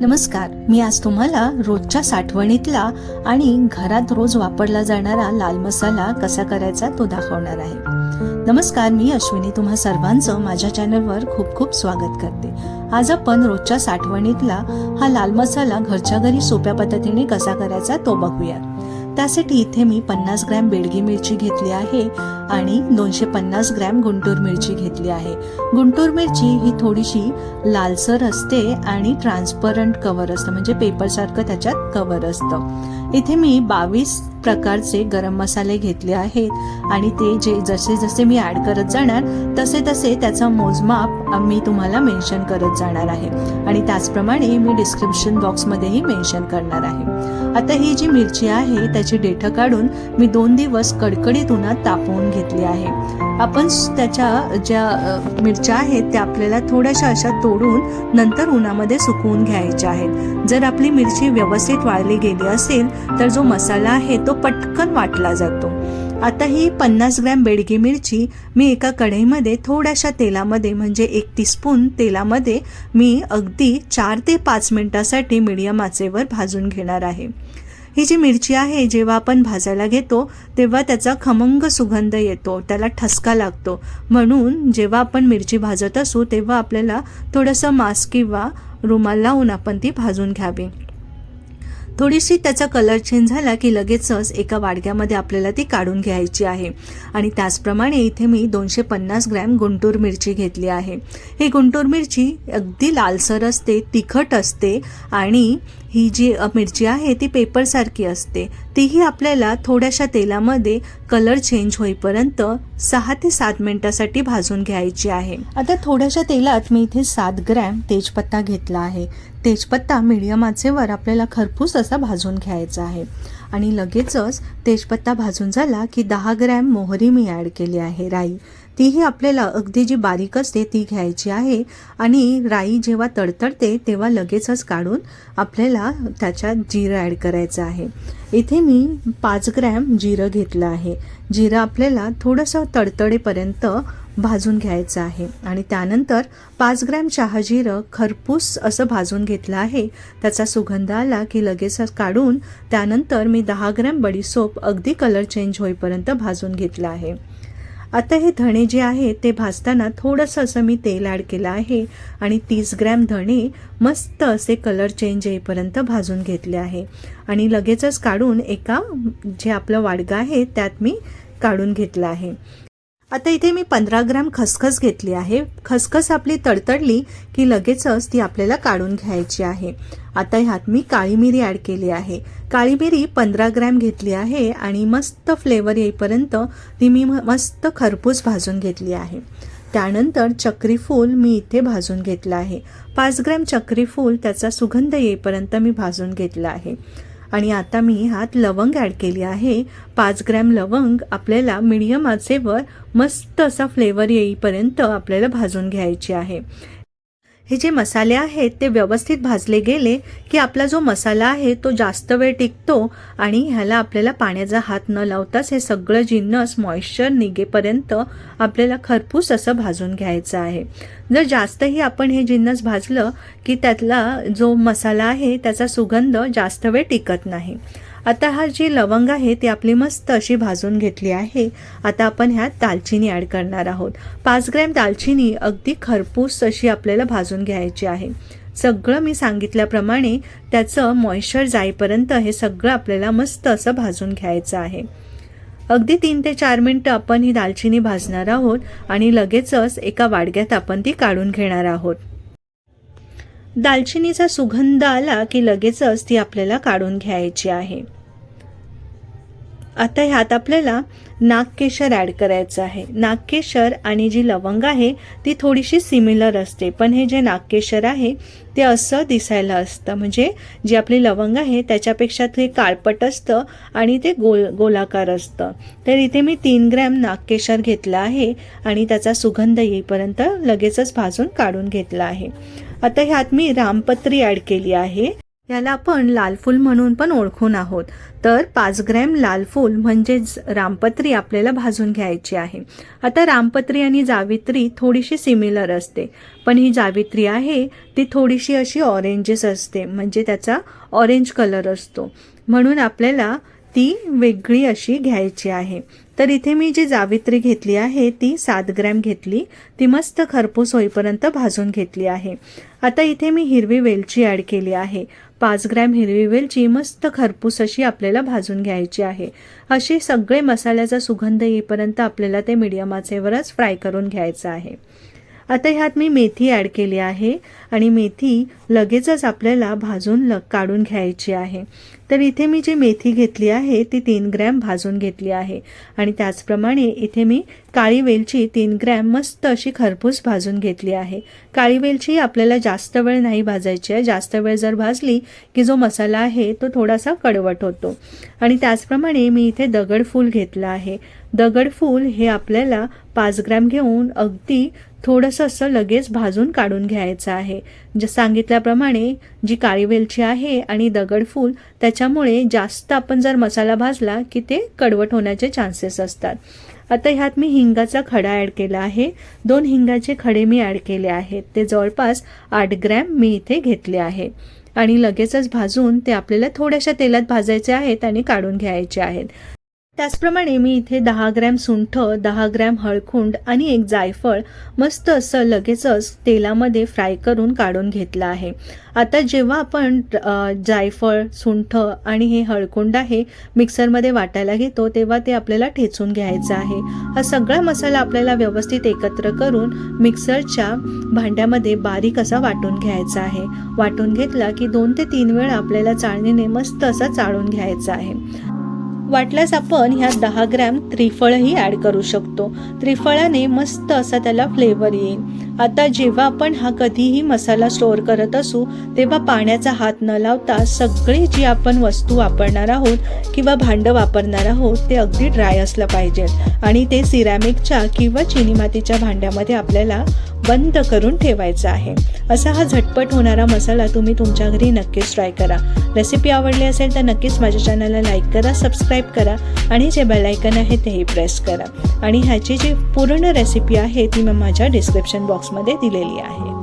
नमस्कार मी आज तुम्हाला रोजच्या साठवणीतला आणि घरात रोज वापरला जाणारा लाल मसाला कसा करायचा तो दाखवणार आहे. नमस्कार मी अश्विनी. तुम्हा सर्वांचं माझ्या चॅनलवर खूप खूप स्वागत करते. आज आपण रोजच्या साठवणीतला हा लाल मसाला घरच्या घरी सोप्या पद्धतीने कसा करायचा तो बघूयात. त्यासाठी इथे मी पन्नास ग्रॅम बेडगी मिरची घेतली आहे आणि दोनशे पन्नास ग्रॅम गुंटूर मिरची घेतली आहे. गुंटूर मिरची ही थोडीशी लालसर असते आणि ट्रान्सपरंट कवर असतं. म्हणजे पेपरसारखं त्याच्यात कवर असतं. इथे मी बावीस प्रकारचे गरम मसाले घेतले आहेत. आणि ते जे जसे जसे मी ॲड करत जाणार तसे तसे त्याचा मोजमाप मी तुम्हाला मेन्शन करत जाणार आहे. आणि त्याचप्रमाणे मी डिस्क्रिप्शन बॉक्समध्येही मेन्शन करणार आहे. आता ही जी मिरची आहे त्याची डेठं काढून मी दोन दिवस कडकडीत उन्हात तापवून घेतली आहे. आपण त्याच्या ज्या मिरच्या आहेत त्या आपल्याला थोड्याशा अशा तोडून नंतर उन्हामध्ये सुकवून घ्यायच्या आहेत. जर आपली मिरची व्यवस्थित वाळली गेली असेल तर जो मसाला आहे तो पटकन वाटला जातो. आता ही पन्नास ग्रॅम बेडगी मिरची मी एका कढईमध्ये थोड्याशा तेलामध्ये म्हणजे एक टीस्पून तेलामध्ये मी अगदी चार ते पाच मिनटासाठी मीडियम आचेवर भाजून घेणार आहे. ही जी मिरची आहे जेव्हा आपण भाजायला घेतो तेव्हा त्याचा खमंग सुगंध येतो त्याला ठसका लागतो. म्हणून जेव्हा आपण मिरची भाजत असू तेव्हा आपल्याला थोडंसं मास्क किंवा रुमाल लावून आपण ती भाजून घ्यावी. थोडीशी त्याचा कलर चेंज झाला की लगेचच एका वाडग्यामध्ये आपल्याला ती काढून घ्यायची आहे. आणि त्याचप्रमाणे इथे मी दोनशे पन्नास ग्रॅम गुंटूर मिरची घेतली आहे. ही गुंटूर मिरची अगदी लालसर असते तिखट असते आणि ही जी मिरची आहे ती पेपरसारखी असते. तीही आपल्याला थोड्याशा तेलामध्ये कलर चेंज होईपर्यंत सहा ते सात मिनिटासाठी भाजून घ्यायची आहे. आता थोड्याशा तेलात मी इथे सात ग्रॅम तेजपत्ता घेतला आहे. तेजपत्ता मिडियम आचेवर आपल्याला खरपूस असा भाजून घ्यायचा आहे. आणि लगेचच तेजपत्ता भाजून झाला की दहा ग्रॅम मोहरी मी ॲड केली आहे. राई तीही आपल्याला अगदी जी बारीक असते ती घ्यायची आहे. आणि राई जेव्हा तडतडते तेव्हा लगेचच काढून आपल्याला त्याच्यात जिरं ॲड करायचं आहे. इथे मी पाच ग्रॅम जिरं घेतलं आहे. जिरं आपल्याला थोडंसं तडतडेपर्यंत भाजून घ्यायचं आहे. आणि त्यानंतर पाच ग्रॅम चहा जिरं खरपूस असं भाजून घेतलं आहे. त्याचा सुगंध आला की लगेचच काढून त्यानंतर मी दहा ग्रॅम बडीसोप अगदी कलर चेंज होईपर्यंत भाजून घेतलं आहे. आता हे धणे जे आहे ते भाजताना थोडंसं असं मी तेल ॲड केलं आहे आणि तीस ग्रॅम धणे मस्त असे कलर चेंज येईपर्यंत भाजून घेतले आहे. आणि लगेचच काढून एका जे आपलं वाडगं आहे त्यात मी काढून घेतलं आहे. आता इथे मी पंधरा ग्रॅम खसखस घेतली आहे. खसखस आपली तडतडली की लगेचच ती आपल्याला काढून घ्यायची आहे. आता ह्यात मी काळी मिरी ॲड केली आहे. काळी मिरी पंधरा ग्रॅम घेतली आहे आणि मस्त फ्लेवर येईपर्यंत ती मी म- मस्त खरपूस भाजून घेतली आहे. त्यानंतर चक्रीफूल मी इथे भाजून घेतलं आहे. पाच ग्रॅम चक्रीफूल त्याचा सुगंध येईपर्यंत मी भाजून घेतला आहे. आणि आता मी ह्यात लवंग ॲड केली आहे. पाच ग्रॅम लवंग आपल्याला मिडियम आचेवर मस्त असा फ्लेवर येईपर्यंत आपल्याला भाजून घ्यायची आहे. हे जे मसाले आहेत ते व्यवस्थित भाजले गेले की आपला जो मसाला आहे तो जास्त वेळ टिकतो आणि ह्याला आपल्याला पाण्याचा हात न लावताच हे सगळं जिन्नस मॉइश्चर निघेपर्यंत आपल्याला खरपूस असं भाजून घ्यायचं आहे. जर जास्तही आपण हे जिन्नस भाजलं की त्यातला जो मसाला आहे त्याचा सुगंध जास्त वेळ टिकत नाही. आता हा जी लवंग आहे ती आपली मस्त अशी भाजून घेतली आहे. आता आपण ह्यात दालचिनी ॲड करणार आहोत. पाच ग्रॅम दालचिनी अगदी खरपूस अशी आपल्याला भाजून घ्यायची आहे. सगळं मी सांगितल्याप्रमाणे त्याचं मॉइश्चर जाईपर्यंत हे सगळं आपल्याला मस्त असं भाजून घ्यायचं आहे. अगदी तीन ते चार मिनटं आपण ही दालचिनी भाजणार आहोत आणि लगेचच एका वाडग्यात आपण ती काढून घेणार आहोत. दालचिनीचा सुगंध आला की लगेचच ती आपल्याला काढून घ्यायची आहे. आता ह्यात आपल्याला नागकेशर ॲड करायचं आहे. नागकेशर आणि जी लवंग आहे ती थोडीशी सिमिलर असते. पण हे जे नागकेशर आहे ते असं दिसायला असतं. म्हणजे जी आपली लवंग आहे त्याच्यापेक्षा ते काळपट असतं आणि ते गोल गोलाकार असतं. तर इथे मी तीन ग्रॅम नागकेशर घेतलं आहे आणि त्याचा सुगंध येईपर्यंत लगेचच भाजून काढून घेतला आहे. आता ह्यात मी रामपत्री ॲड केली आहे. याला आपण लाल फूल म्हणून पण ओळखून आहोत. तर पाच ग्रॅम लाल फूल म्हणजेच रामपत्री आपल्याला भाजून घ्यायची आहे. आता रामपत्री आणि जावित्री थोडीशी सिमिलर असते. पण ही जावित्री आहे ती थोडीशी अशी ऑरेंजेस असते. म्हणजे त्याचा ऑरेंज कलर असतो. म्हणून आपल्याला ती वेगळी अशी घ्यायची आहे. तर इथे मी जी जावित्री घेतली आहे ती सात ग्रॅम घेतली ती मस्त खरपूस होईपर्यंत भाजून घेतली आहे. आता इथे मी हिरवी वेलची ॲड केली आहे. पाच ग्रॅम हिरवी वेलची मस्त खरपूस अशी आपल्याला भाजून घ्यायची आहे. असे सगळे मसाल्याचा सुगंध येईपर्यंत आपल्याला ते मिडियम आचेवरच फ्राय करून घ्यायचं आहे. आता ह्यात मी मेथी ॲड केली आहे आणि मेथी लगेचच आपल्याला भाजून ल काढून घ्यायची आहे. तर इथे मी जी मेथी घेतली आहे ती तीन ग्रॅम भाजून घेतली आहे. आणि त्याचप्रमाणे इथे मी काळी वेलची तीन ग्रॅम मस्त अशी खरपूस भाजून घेतली आहे. काळी वेलची आपल्याला जास्त वेळ नाही भाजायची आहे. जास्त वेळ जर भाजली की जो मसाला आहे तो थोडासा कडवट होतो. आणि त्याचप्रमाणे मी इथे दगडफूल घेतलं आहे. दगडफूल हे आपल्याला पाच ग्रॅम घेऊन अगदी थोडंसं असं लगेच भाजून काढून घ्यायचं आहे. जे सांगितल्याप्रमाणे जी काळी वेलची आहे आणि दगडफूल त्याच्यामुळे जास्त आपण जर मसाला भाजला की ते कडवट होण्याचे चान्सेस असतात. आता ह्यात मी हिंगाचा खडा ॲड केला आहे. दोन हिंगाचे खडे मी ॲड केले आहेत. ते जवळपास आठ ग्रॅम मी इथे घेतले आहे. आणि लगेचच भाजून ते आपल्याला थोड्याशा तेलात भाजायचे आहेत आणि काढून घ्यायचे आहेत. त्याचप्रमाणे मी इथे दहा ग्रॅम सुंठ दहा ग्रॅम हळखुंड आणि एक जायफळ मस्त असं लगेचच तेलामध्ये फ्राय करून काढून घेतलं आहे. आता जेव्हा आपण जायफळ सुंठ आणि हे हळकुंड आहे मिक्सरमध्ये वाटायला घेतो तेव्हा ते आपल्याला ठेचून घ्यायचं आहे. हा सगळा मसाला आपल्याला व्यवस्थित एकत्र करून मिक्सरच्या भांड्यामध्ये बारीक असा वाटून घ्यायचा आहे. वाटून घेतला की दोन ते तीन वेळा आपल्याला चाळणीने मस्त असा चाळून घ्यायचा आहे. वाटल्यास आपण ह्या दहा ग्रॅम त्रिफळही ॲड करू शकतो. त्रिफळाने मस्त असा त्याला फ्लेवर येईल. आता जेव्हा आपण हा कधीही मसाला स्टोअर करत असू तेव्हा पाण्याचा हात न लावता सगळी जी आपण वस्तू वापरणार आहोत किंवा भांडं वापरणार आहोत ते अगदी ड्राय असलं पाहिजे. आणि ते सिरॅमिकच्या किंवा चिनी मातीच्या भांड्यामध्ये आपल्याला बंद करून ठेवायचं आहे. असा हा झटपट होणारा मसाला तुम्ही तुमच्या घरी नक्कीच ट्राय करा. रेसिपी आवडली असेल तर नक्कीच माझ्या चॅनलला लाईक करा सबस्क्राईब करा आणि जे बेलायकन आहे तेही प्रेस करा. आणि ह्याची जी पूर्ण रेसिपी आहे ती मी माझ्या डिस्क्रिप्शन बॉक्स बॉक्समध्ये दिलेली आहे.